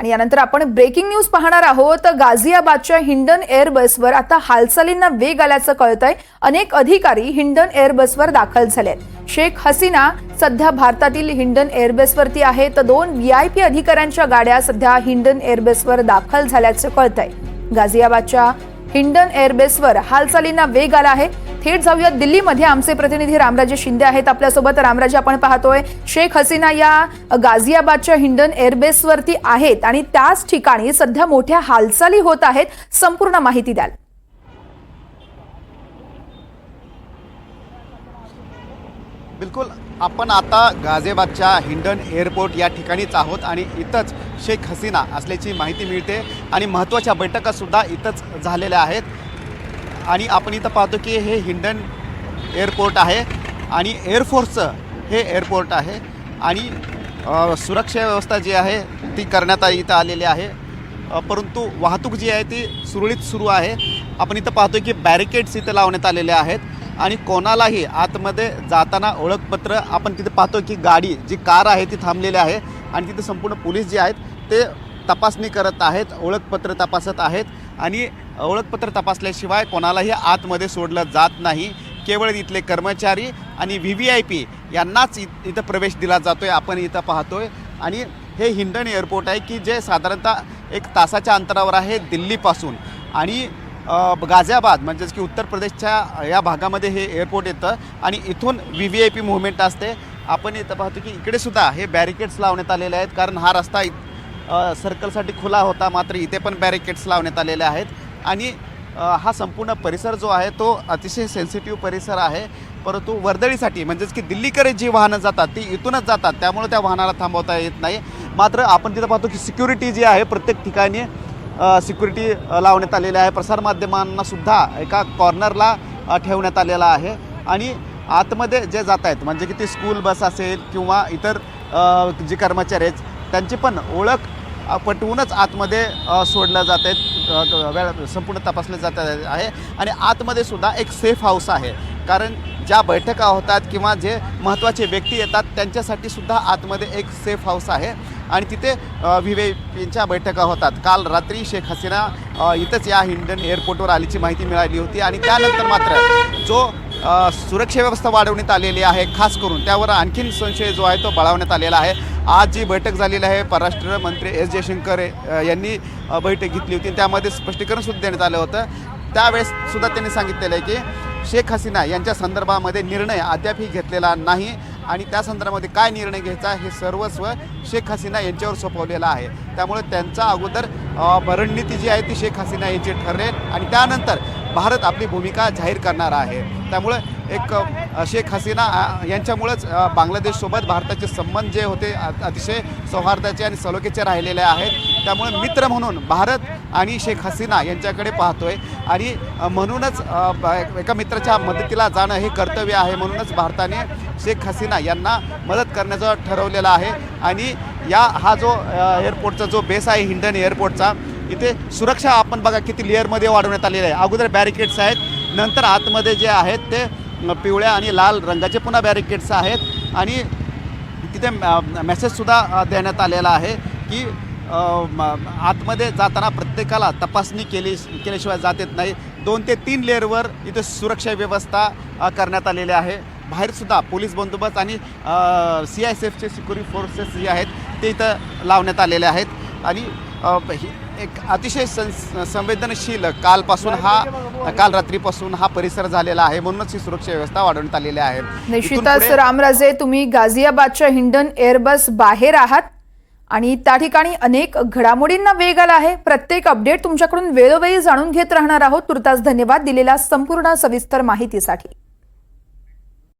आणि यानंतर आपण ब्रेकिंग न्यूज पाहणार आहोत. गाझियाबादच्या हिंडन एअरबसवर आता हालचालींना वेग आल्याचं कळतंय. अनेक अधिकारी हिंडन एअरबसवर दाखल झाले शेख हसीना सध्या भारतातील हिंडन एअरबेसवरती आहे. तर दोन व्ही आय पी अधिकाऱ्यांच्या गाड्या सध्या हिंडन एअरबेसवर दाखल झाल्याचं कळतंय. गाझियाबादच्या हिंडन एअरबेसवर हालचालींना वेग आला आहे. थेट जाऊया दिल्लीमध्ये आमचे प्रतिनिधी रामराजे शिंदे आहेत. आपल्यासोबत रामराजे आपण पाहतोय शेख हसीना या गाझियाबादच्या हिंडन एअरबेसवरती आहेत आणि त्याच ठिकाणी सध्या मोठ्या हालचाली होत आहेत. संपूर्ण माहिती द्याल. बिलकुल आपण आता गाझियाबादच्या हिंडन एअरपोर्ट या ठिकाणीच आहोत आणि इथंच शेख हसीना असल्याची माहिती मिळते आणि महत्त्वाच्या बैठकासुद्धा इथंच झालेल्या आहेत. आणि आपण इथं पाहतो की हे हिंडन एअरपोर्ट आहे आणि एअरफोर्सचं हे एअरपोर्ट आहे आणि सुरक्षा व्यवस्था जी आहे ती करण्यात इथं आलेली आहे. परंतु वाहतूक जी आहे ती सुरळीत सुरू आहे. आपण इथं पाहतो की बॅरिकेड्स इथं लावण्यात आलेले आहेत आणि कोणालाही आतमध्ये जाताना ओळखपत्र आपण तिथे पाहतो की गाडी जी कार आहे ती थांबलेली आहे आणि तिथे संपूर्ण पोलीस जे आहेत ते तपासणी करत आहेत ओळखपत्र तपासत आहेत आणि ओळखपत्र तपासल्याशिवाय कोणालाही आतमध्ये सोडलं जात नाही. केवळ इथले कर्मचारी आणि व्ही व्ही आय पी यांनाच इ इथं प्रवेश दिला जातो आहे आपण इथं पाहतो आहे आणि हे हिंडन एअरपोर्ट आहे की जे साधारणतः एक तासाच्या अंतरावर आहे दिल्लीपासून. आणि गाझियाबाद म्हणजेच की उत्तर प्रदेशच्या या भागामध्ये हे एअरपोर्ट येतं आणि इथून V V I P movement असते. आपण इथं पाहतो की इकडे सुद्धा हे बॅरिकेड्स लावण्यात आलेले आहेत कारण हा रस्ता सर्कलसाठी खुला होता मात्र इथे पण बॅरिकेड्स लावण्यात आलेले आहेत. आणि हा संपूर्ण परिसर जो आहे तो अतिशय सेन्सिटिव्ह परिसर आहे. परंतु वर्दळीसाठी म्हणजेच की दिल्लीकडे जी वाहनं जातात ती इथूनच जातात. त्यामुळे त्या वाहनाला थांबवता येत नाही. मात्र आपण तिथं पाहतो की सिक्युरिटी जी आहे प्रत्येक ठिकाणी सिक्युरिटी लावण्यात आलेली आहे. प्रसारमाध्यमांना सुद्धा एका कॉर्नरला ठेवण्यात आलेला आहे. आणि आतमध्ये जे जात आहेत म्हणजे की ती स्कूल बस असेल किंवा इतर जी जे कर्मचारी आहेत त्यांची पण ओळख पटवूनच आतमध्ये सोडल्या सोडलं जात आहेत. वेळ संपूर्ण तपासले जात आहे आणि आतमध्ये सुद्धा एक सेफ हाऊस आहे. कारण ज्या बैठका होतात किंवा जे महत्त्वाचे व्यक्ती येतात त्यांच्यासाठी सुद्धा आतमध्ये एक सेफ हाऊस आहे. आणि तिथे व्ही बैठका होतात. काल रात्री शेख हसीना इथंच या हिंडन एअरपोर्टवर आल्याची माहिती मिळाली होती आणि त्यानंतर मात्र जो सुरक्षा व्यवस्था वाढवण्यात आलेली आहे खास करून त्यावर आणखीन संशय जो आहे तो बळावण्यात आलेला आहे. आज जी बैठक झालेली आहे परराष्ट्र मंत्री एस जयशंकर यांनी बैठक घेतली होती. त्यामध्ये स्पष्टीकरण सुद्धा देण्यात आलं होतं. त्यावेळेस सुद्धा त्यांनी सांगितलेलं आहे की शेख हसीना यांच्या संदर्भामध्ये निर्णय अद्यापही घेतलेला नाही आणि त्या संदर्भामध्ये काय निर्णय घ्यायचा हे सर्वस्व शेख हसीना यांच्यावर सोपवलेलं आहे. त्यामुळे त्यांचा अगोदर रणनीती जी आहे ती शेख हसीना यांची ठरेल आणि त्यानंतर भारत आपली भूमिका जाहीर करणार आहे. त्यामुळे एक शेख हसीना यांच्यामुळेच यांच्यामुळंच बांगलादेशसोबत भारताचे संबंध जे होते अतिशय सौहार्दाचे आणि सलोखेचे राहिलेले आहेत. त्यामुळे मित्र म्हणून भारत आणि शेख हसीना यांच्याकडे पाहतोय. आणि म्हणूनच एका मित्राच्या मदतीला जाणं हे कर्तव्य आहे. म्हणूनच भारताने शेख हसीना यांना मदत करण्याचं ठरवलेलं आहे. आणि या हा जो एअरपोर्टचा जो बेस आहे हिंडन एअरपोर्टचा इथे सुरक्षा आपण बघा किती लेअरमध्ये वाढवण्यात आलेली आहे. अगोदर बॅरिकेड्स आहेत नंतर आतमध्ये जे आहेत ते पिवळ्या आणि लाल रंगाचे पुन्हा बॅरिकेड्स आहेत. आणि तिथे मेसेजसुद्धा देण्यात आलेला आहे की आतमध्ये जाताना प्रत्येकाला तपासणी केली केल्याशिवाय जात येत नाही. दोन ते तीन लेअरवर इथे सुरक्षा व्यवस्था करण्यात आलेली आहे. बाहेरसुद्धा पोलीस बंदोबस्त आणि सी आय एस एफचे सिक्युरिटी फोर्सेस जे आहेत ते इथं लावण्यात आलेले आहेत. आणि ही- एक अतिशय संवेदनशील कालपासून हा काल रात्रीपासून हा परिसर झालेला आहे. म्हणूनच ही सुरक्षा व्यवस्था वाढवण्यात आलेली आहे. निश्चितच रामराजे तुम्ही गाझियाबादच्या हिंडन एअरबस बाहेर आहात आणि त्या ठिकाणी अनेक घडामोडींना वेग आला आहे. प्रत्येक अपडेट तुमच्याकडून वेळोवेळी जाणून घेत राहणार आहोत. तुर्तास धन्यवाद दिलेल्या संपूर्ण सविस्तर माहितीसाठी.